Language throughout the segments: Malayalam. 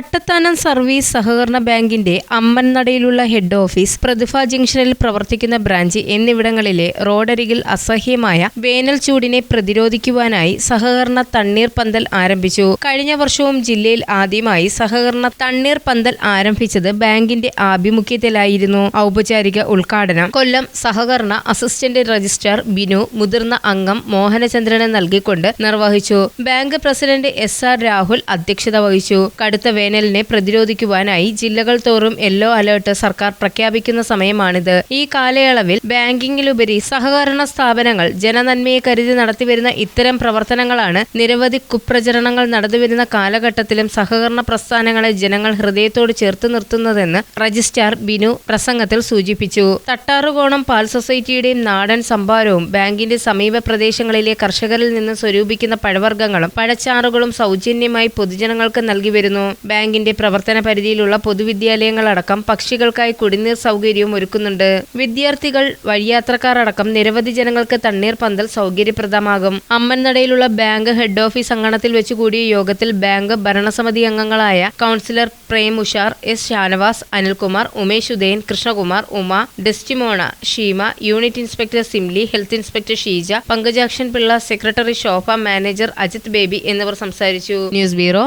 കട്ടത്താനം സർവീസ് സഹകരണ ബാങ്കിന്റെ അമ്മൻനടയിലുള്ള ഹെഡ് ഓഫീസ് പ്രതിഭ ജംഗ്ഷനിൽ പ്രവർത്തിക്കുന്ന ബ്രാഞ്ച് എന്നിവിടങ്ങളിലെ റോഡരികിൽ അസഹ്യമായ വേനൽ ചൂടിനെ പ്രതിരോധിക്കുവാനായി സഹകരണ തണ്ണീർ പന്തൽ ആരംഭിച്ചു. കഴിഞ്ഞ വർഷവും ജില്ലയിൽ ആദ്യമായി സഹകരണ തണ്ണീർ പന്തൽ ആരംഭിച്ചത് ബാങ്കിന്റെ ആഭിമുഖ്യത്തിലായിരുന്നു. ഔപചാരിക ഉദ്ഘാടനം കൊല്ലം സഹകരണ അസിസ്റ്റന്റ് രജിസ്ട്രാർ ബിനു മുതിർന്ന അംഗം മോഹനചന്ദ്രനെ നൽകിക്കൊണ്ട് നിർവഹിച്ചു. Bank president S R Rahul അധ്യക്ഷത വഹിച്ചു. കടുത്ത വേനലിനെ പ്രതിരോധിക്കുവാനായി ജില്ലകൾ തോറും യെല്ലോ അലേർട്ട് സർക്കാർ പ്രഖ്യാപിക്കുന്ന സമയമാണിത്. ഈ കാലയളവിൽ ബാങ്കിങ്ങിലുപരി സഹകരണ സ്ഥാപനങ്ങൾ ജനനന്മയെ കരുതി നടത്തിവരുന്ന ഇത്തരം പ്രവർത്തനങ്ങളാണ് നിരവധി കുപ്രചരണങ്ങൾ നടന്നുവരുന്ന കാലഘട്ടത്തിലും സഹകരണ പ്രസ്ഥാനങ്ങളെ ജനങ്ങൾ ഹൃദയത്തോട് ചേർത്ത് നിർത്തുന്നതെന്ന് രജിസ്ട്രാർ ബിനു പ്രസംഗത്തിൽ സൂചിപ്പിച്ചു. തട്ടാറുകോണം പാൽ സൊസൈറ്റിയുടെയും നാടൻ സംഭാരവും ബാങ്കിന്റെ സമീപ പ്രദേശങ്ങളിലെ കർഷകരിൽ നിന്ന് സ്വരൂപിക്കുന്ന പഴവർഗങ്ങളും പഴച്ചാറുകളും സൗജന്യമായി പൊതുജനങ്ങൾക്ക് നൽകി വരുന്നു. ബാങ്കിന്റെ പ്രവർത്തന പരിധിയിലുള്ള പൊതുവിദ്യാലയങ്ങളടക്കം പക്ഷികൾക്കായി കുടിനീർ സൗകര്യവും ഒരുക്കുന്നുണ്ട്. വിദ്യാർത്ഥികൾ വഴിയാത്രക്കാർ അടക്കം നിരവധി ജനങ്ങൾക്ക് തണ്ണീർ പന്തൽ സൗകര്യപ്രദമാകും. അമ്മൻനടയിലുള്ള ബാങ്ക് ഹെഡ് ഓഫീസ് അങ്കണത്തിൽ വെച്ച് കൂടിയ യോഗത്തിൽ ബാങ്ക് ഭരണസമിതി അംഗങ്ങളായ councillor Prem Ushar S Shanavas Anilkumar Umesh Udayan Krishnakumar Uma Desdemona Sheema unit inspector Simli health inspector Sheeja Pankajakshan Pillai secretary Shobha manager Ajith Baby എന്നിവർ സംസാരിച്ചു. News bureau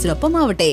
ന്യൂസിനൊപ്പം ആവട്ടെ